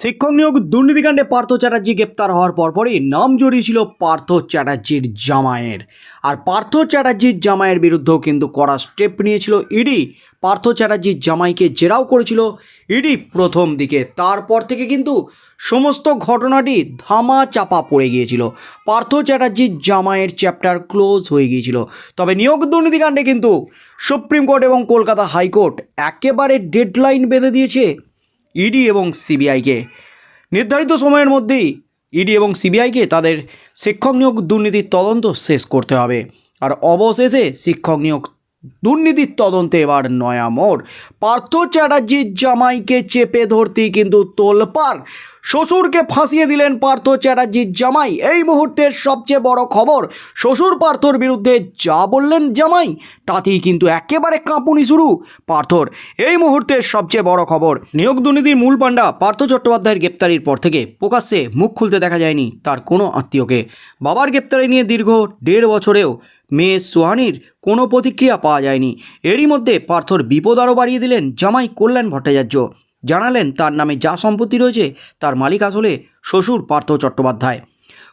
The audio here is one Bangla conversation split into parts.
শিক্ষক নিয়োগ দুর্নীতিকাণ্ডে পার্থ চ্যাটার্জি গ্রেপ্তার হওয়ার পরপরই নাম জড়িয়েছিল পার্থ চ্যাটার্জির জামাইয়ের। আর পার্থ চ্যাটার্জির জামাইয়ের বিরুদ্ধেও কিন্তু কড়া স্টেপ নিয়েছিল ইডি। পার্থ চ্যাটার্জির জামাইকে জেরাও করেছিল ইডি প্রথম দিকে। তারপর থেকে কিন্তু সমস্ত ঘটনাটি ধামা চাপা পড়ে গিয়েছিল। পার্থ চ্যাটার্জির জামাইয়ের চ্যাপ্টার ক্লোজ হয়ে গিয়েছিল। তবে নিয়োগ দুর্নীতিকাণ্ডে কিন্তু সুপ্রিম কোর্ট এবং কলকাতা হাইকোর্ট একেবারে ডেডলাইন বেঁধে দিয়েছে ইডি এবং সিবিআইকে। নির্ধারিত সময়ের মধ্যেই ইডি এবং সিবিআইকে তাদের শিক্ষক নিয়োগ দুর্নীতির তদন্ত শেষ করতে হবে। আর অবশেষে শিক্ষক নিয়োগ দুর্নীতির তদন্তে এবার নয়া মোড়। পার্থ চ্যাটার্জির জামাইকে চেপে ধরতেই কিন্তু তোলপার শ্বশুরকে ফাঁসিয়ে দিলেন পার্থ চ্যাটার্জির জামাই। এই মুহূর্তের সবচেয়ে বড় খবর, শ্বশুর পার্থর বিরুদ্ধে যা বললেন জামাই, তাতেই কিন্তু একেবারে কাঁপুনি শুরু পার্থর। এই মুহূর্তের সবচেয়ে বড় খবর, নিয়োগ দুর্নীতির মূল পাণ্ডা পার্থ চট্টোপাধ্যায়ের গ্রেপ্তারির পর থেকে প্রকাশ্যে মুখ খুলতে দেখা যায়নি তার কোনো আত্মীয়কে। বাবার গ্রেপ্তারি নিয়ে দীর্ঘ দেড় বছরেও মেয়ে সোহানির কোনো প্রতিক্রিয়া পাওয়া যায়নি। এরই মধ্যে পার্থর বিপদ আরও বাড়িয়ে দিলেন জামাই কল্যাণ ভট্টাচার্য। জানালেন তার নামে যা সম্পত্তি রয়েছে তার মালিক আসলে শ্বশুর পার্থ চট্টোপাধ্যায়।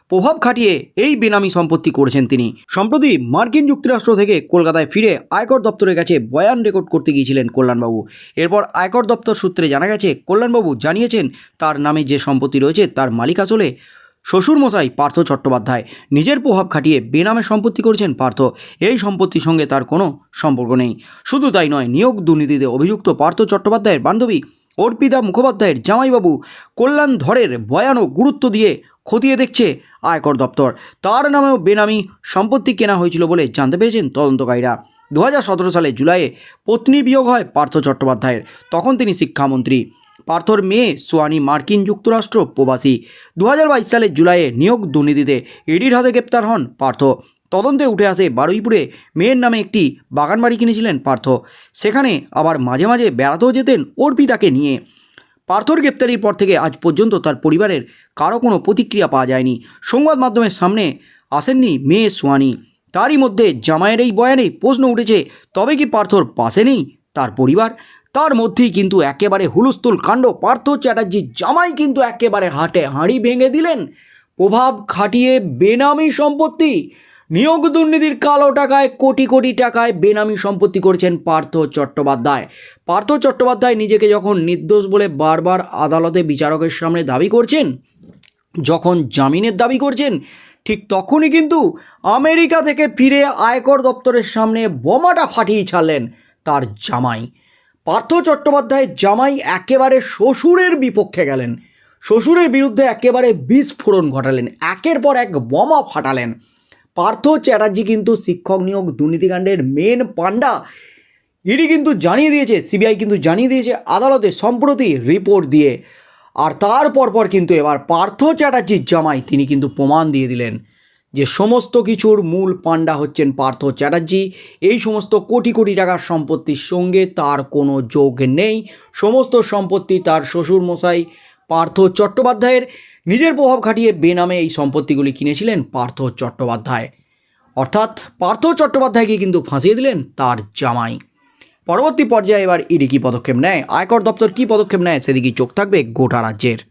প্রভাব খাটিয়ে এই বেনামি সম্পত্তি করেছেন তিনি। সম্প্রতি মার্কিন যুক্তরাষ্ট্র থেকে কলকাতায় ফিরে আয়কর দপ্তরের কাছে বয়ান রেকর্ড করতে গিয়েছিলেন কল্যাণবাবু। এরপর আয়কর দপ্তর সূত্রে জানা গেছে, কল্যাণবাবু জানিয়েছেন তার নামে যে সম্পত্তি রয়েছে তার মালিক আসলে শ্বশুরমশাই পার্থ চট্টোপাধ্যায়। নিজের প্রভাব খাটিয়ে বেনামে সম্পত্তি করেছেন পার্থ। এই সম্পত্তির সঙ্গে তার কোনো সম্পর্ক নেই। শুধু তাই নয়, নিয়োগ দুর্নীতিতে অভিযুক্ত পার্থ চট্টোপাধ্যায়ের বান্ধবী অর্পিতা মুখোপাধ্যায়ের জামাইবাবু কল্যাণ ধরের বয়ানও গুরুত্ব দিয়ে খতিয়ে দেখছে আয়কর দপ্তর। তার নামেও বেনামি সম্পত্তি কেনা হয়েছিল বলে জানতে পেরেছেন তদন্তকারীরা। দু হাজার সতেরো সালে জুলাইয়ে পত্নী বিয়োগ হয় পার্থ চট্টোপাধ্যায়ের। তখন তিনি শিক্ষামন্ত্রী। পার্থর মেয়ে সোয়ানি মার্কিন যুক্তরাষ্ট্র প্রবাসী। দু হাজার বাইশ সালের জুলাইয়ে নিয়োগ দুর্নীতিতে ইডির হাতে গ্রেপ্তার হন পার্থ। তদন্তে উঠে আসে বারুইপুরে মেয়ের নামে একটি বাগান বাড়ি কিনেছিলেন পার্থ। সেখানে আবার মাঝে মাঝে বেড়াতেও যেতেন অর্পিতাকে নিয়ে। পার্থর গ্রেপ্তারির পর থেকে আজ পর্যন্ত তার পরিবারের কারও কোনো প্রতিক্রিয়া পাওয়া যায়নি। সংবাদ মাধ্যমের সামনে আসেননি মেয়ে সোয়ানি। তারই মধ্যে জামাইয়ের এই বয়ানে প্রশ্ন উঠেছে, তবে কি পার্থর পাশে নেই তার পরিবার? তার মধ্যেই কিন্তু একেবারে হুলস্থুল কাণ্ড পার্থ চ্যাটার্জির জামাই কিন্তু একেবারে হাটে হাঁড়ি ভেঙে দিলেন। প্রভাব খাটিয়ে বেনামি সম্পত্তি, নিয়োগ দুর্নীতির কালো টাকায়, কোটি কোটি টাকায় বেনামি সম্পত্তি করেছেন পার্থ চট্টোপাধ্যায়। পার্থ চট্টোপাধ্যায় নিজেকে যখন নির্দোষ বলে বারবার আদালতে বিচারকের সামনে দাবি করছেন, যখন জামিনের দাবি করছেন, ঠিক তখনই কিন্তু আমেরিকা থেকে ফিরে আয়কর দপ্তরের সামনে বোমাটা ফাটিয়ে ছাড়লেন তার জামাই। পার্থ চট্টোপাধ্যায়ের জামাই একেবারে শ্বশুরের বিপক্ষে গেলেন। শ্বশুরের বিরুদ্ধে একেবারে বিস্ফোরণ ঘটালেন। একের পর এক বোমা ফাটালেন। পার্থ চ্যাটার্জি কিন্তু শিক্ষক নিয়োগ দুর্নীতিকাণ্ডের মেন পাণ্ডা। ইডি কিন্তু জানিয়ে দিয়েছে, সিবিআই কিন্তু জানিয়ে দিয়েছে আদালতে সম্প্রতি রিপোর্ট দিয়ে। আর তারপর পর কিন্তু এবার পার্থ চ্যাটার্জির জামাই, তিনি কিন্তু প্রমাণ দিয়ে দিলেন। যে সমস্ত কিছুর মূল পাণ্ডা হচ্ছেন পার্থ চ্যাটার্জি, এই সমস্ত কোটি কোটি টাকার সম্পত্তির সঙ্গে তার কোনো যোগ নেই। সমস্ত সম্পত্তি তার শ্বশুরমশাই পার্থ চট্টোপাধ্যায়ের। নিজের প্রভাব খাটিয়ে বেনামে এই সম্পত্তিগুলি কিনেছিলেন পার্থ চট্টোপাধ্যায়। অর্থাৎ পার্থ চট্টোপাধ্যায়কে কিন্তু ফাঁসিয়ে দিলেন তার জামাই। পরবর্তী পর্যায়ে এবার ইডি কী পদক্ষেপ নেয়? আয়কর দপ্তর কী পদক্ষেপ নেয়? সেদিকেই চোখ থাকবে গোটা রাজ্যের।